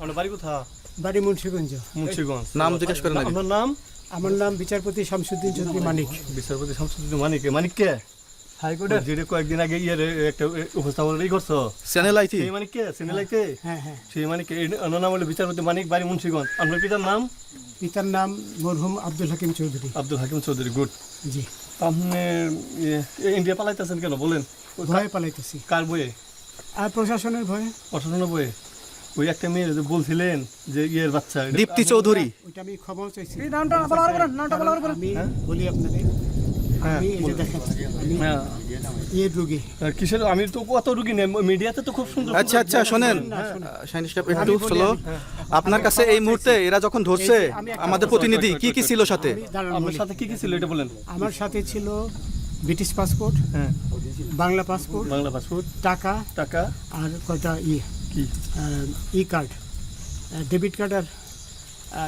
আপনার বাড়ি কোথা বাড়ি মুন্সিগঞ্জ। মুন্সিগঞ্জ। নাম জিজ্ঞেস করেন। আপনার নাম? আমার নাম বিচারপতি শামসুদ্দিন চৌধুরী মানিক। বিচারপতি শামসুদ্দিন মানিক। মানিক কে? হাইকোর্টের? যেটা কয়েকদিন আগে ইয়ের একটা উপস্থাপন ই করছ। চ্যানেল আইতি সেই মানিক কে? সিনেলাইতে হ্যাঁ হ্যাঁ সেই মানিক কে? নাম হলো বিচারপতি মানিক বাড়ি মুন্সিগঞ্জ। আপনার পিতার নাম? পিতার নাম মরহুম আব্দুল হাকিম চৌধুরী। আব্দুল হাকিম চৌধুরী গুড। জি। আপনি ইন্ডিয়া পালাইতেছেন কেন? বলেন। ভয়ে পালাইতেছি। কার বইয়ে আর প্রশাসনের ভয়ে। প্রশাসনের বইয়ে ওই একটা মেয়ে যে বলছিলেন যে ইয়ের বাচ্চা দীপ্তি চৌধুরী। ওইটা আমি ক্ষমাও চাইছি। নামটা বলার করেন নামটা বলার করেন আমি বলি হ্যাঁ, আমি এই যে দেখেন হ্যাঁ। রুগী। কিসের আমি তো কত রুগী নেই মিডিয়াতে তো খুব সুন্দর আচ্ছা আচ্ছা শোনেন। শাহিন সাহেব একটু স্লো আপনার কাছে এই মুহূর্তে এরা যখন ধরছে আমাদের প্রতিনিধি কি কি ছিল সাথে? আমি আপনার সাথে কি কি ছিল এটা বলেন। আমার সাথে ছিল ব্রিটিশ পাসপোর্ট হ্যাঁ। Bangla passport Bangla passport. টাকা টাকা। আর কয়টা ইয়ে। কি? ই কার্ড ডেবিট কার্ড আর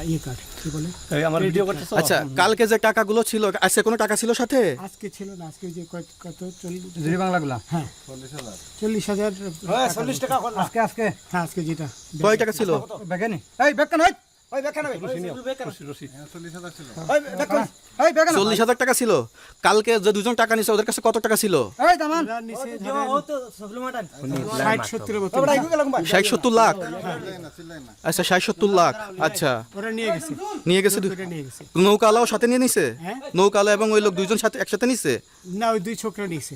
ই কার্ড কি বলে? আমার ভিডিও করতেছো? আচ্ছা কালকে যে টাকাগুলো ছিল আজকে কোনো টাকা ছিল সাথে? আজকে ছিল না আজকে যে কত- কত? চল্লিশ বাংলাগুলা? হ্যাঁ। চল্লিশ হাজার। চল্লিশ টাকা আজকে আজকে। হ্যাঁ আজকে যেটা। কয় টাকা ছিল? বেগানি এই বেকান হই ওই বেকান হই রশি, রশি। ওই বেকান এই বেকান চল্লিশ হাজার টাকা ছিল। কালকে যে দুজন টাকা নিছে ওদের কাছে কত টাকা ছিল? এই দামান। ওরা নিচে ষাট সত্তরের মতো। ওটা ইগু গেলাম ভাই ষাট সত্তর লাখ? আচ্ছা ষাট সত্তর লাখ আচ্ছা। নিয়ে গেছে। নৌকালাও সাথে নিয়ে নিছে? হ্যাঁ? নৌকালা এবং ওই লোক দুইজন সাথে একসাথে নিছে? না ওই দুই ছোকরা নিয়েছে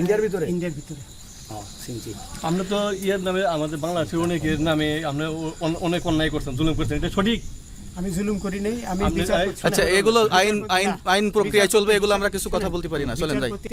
ইন্ডিয়ার ভিতরে? ইন্ডিয়ার ভিতরে। আমরা তো ইয়ার নামে আমাদের বাংলাদেশের অনেকের নামে আপনি অনেক অন্যায় করছেন জুলুম করছেন এটা সঠিক? আমি জুলুম করি নাই আমি আচ্ছা এগুলো আইন আইন আইন প্রক্রিয়া চলবে এগুলো আমরা কিছু কথা বলতে পারি না। চলেন যাই বিচারপতি